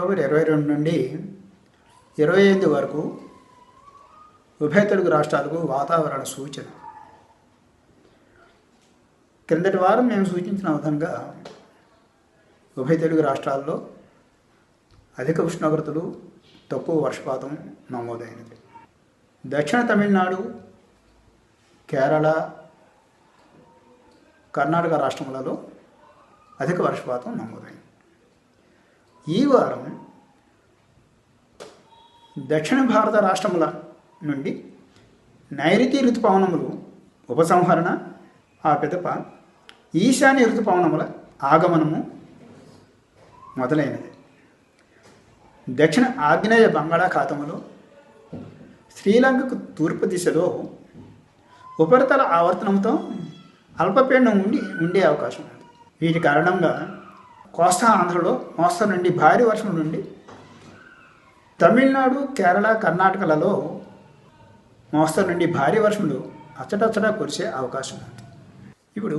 October ఇరవై రెండు నుండి ఇరవై ఎనిమిది వరకు ఉభయ తెలుగు రాష్ట్రాలకు వాతావరణ సూచన. క్రిందటి వారం మేము సూచించిన విధంగా ఉభయ తెలుగు రాష్ట్రాల్లో అధిక ఉష్ణోగ్రతలు తక్కువ వర్షపాతం నమోదైనది. దక్షిణ తమిళనాడు కేరళ కర్ణాటక రాష్ట్రములలో అధిక వర్షపాతం నమోదైంది. ఈ వారం దక్షిణ భారత రాష్ట్రముల నుండి నైరుతి ఋతుపవనములు ఉపసంహరణ ఆ పిదప ఈశాన్య ఋతుపవనముల ఆగమనము మొదలైనది. దక్షిణ ఆగ్నేయ బంగాళాఖాతములో శ్రీలంకకు తూర్పు దిశలో ఉపరితల ఆవర్తనంతో అల్పపీడనం ఉండి ఉండే అవకాశం ఉంది వీటి కారణంగా కోస్తా ఆంధ్రలో మోస్తరు నుండి భారీ వర్షం నుండి తమిళనాడు కేరళ కర్ణాటకలలో మోస్తరు నుండి భారీ వర్షములు అచ్చటచ్చటా కురిసే అవకాశం ఉంది. ఇప్పుడు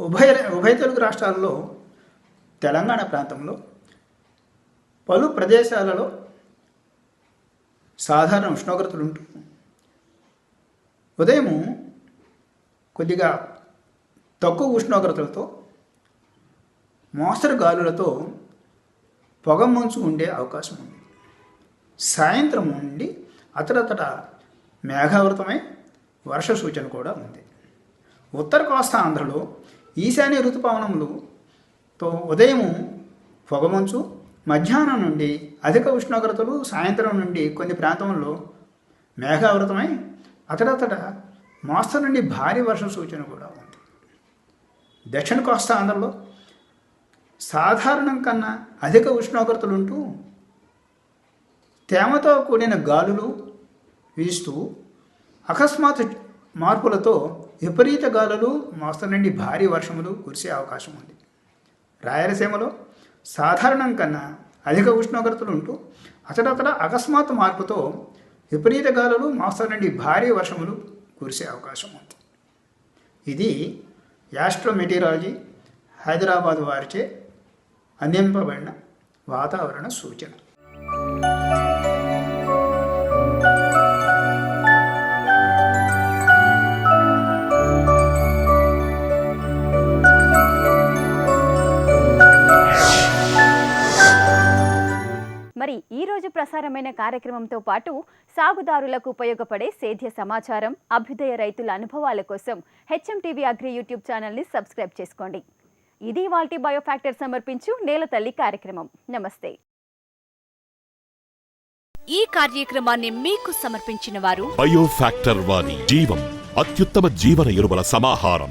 ఉభయ ఉభయ తెలుగు రాష్ట్రాల్లో తెలంగాణ ప్రాంతంలో పలు ప్రదేశాలలో సాధారణ ఉష్ణోగ్రతలు ఉంటూ ఉదయం కొద్దిగా తక్కువ ఉష్ణోగ్రతలతో మోస్తరు గాలులతో పొగ మంచు ఉండే అవకాశం ఉంది. సాయంత్రం నుండి అతడతట మేఘావృతమై వర్ష సూచన కూడా ఉంది. ఉత్తర కోస్తా ఆంధ్రలో ఈశాన్య ఋతుపవనములతో ఉదయం పొగమంచు మధ్యాహ్నం నుండి అధిక ఉష్ణోగ్రతలు సాయంత్రం నుండి కొన్ని ప్రాంతంలో మేఘావృతమై అతడతట మోస్తరు నుండి భారీ వర్ష సూచన కూడా ఉంది. దక్షిణ కోస్తా ఆంధ్రలో సాధారణం కన్నా అధిక ఉష్ణోగ్రతలు ఉంటూ తేమతో కూడిన గాలులు వీస్తూ అకస్మాత్ మార్పులతో విపరీత గాలులు మోస్తరు నుండి భారీ వర్షములు కురిసే అవకాశం ఉంది. రాయలసీమలో సాధారణం కన్నా అధిక ఉష్ణోగ్రతలు ఉంటూ అతడతడ అకస్మాత్ మార్పుతో విపరీత గాలులు మోస్తరు నుండి భారీ వర్షములు కురిసే అవకాశం ఉంది. ఇది యాస్ట్రో మెటీరాలజీ హైదరాబాద్ వారిచే అందింపబడిన వాతావరణ సూచన. మరి ఈరోజు ప్రసారమైన కార్యక్రమంతో పాటు సాగుదారులకు ఉపయోగపడే సేద్య సమాచారం అభ్యుదయ రైతుల అనుభవాల కోసం హెచ్ఎం టీవీ అగ్రి యూట్యూబ్ ఛానల్ని సబ్స్క్రైబ్ చేసుకోండి. ఇది వాల్టీ బయోఫ్యాక్టర్ సమర్పించు నేల తల్లి కార్యక్రమం. నమస్తే. ఈ కార్యక్రమాన్ని మీకు సమర్పించిన వారు బయోఫ్యాక్టర్ వారి జీవం అత్యుత్తమ జీవన ఎరువుల సమాహారం.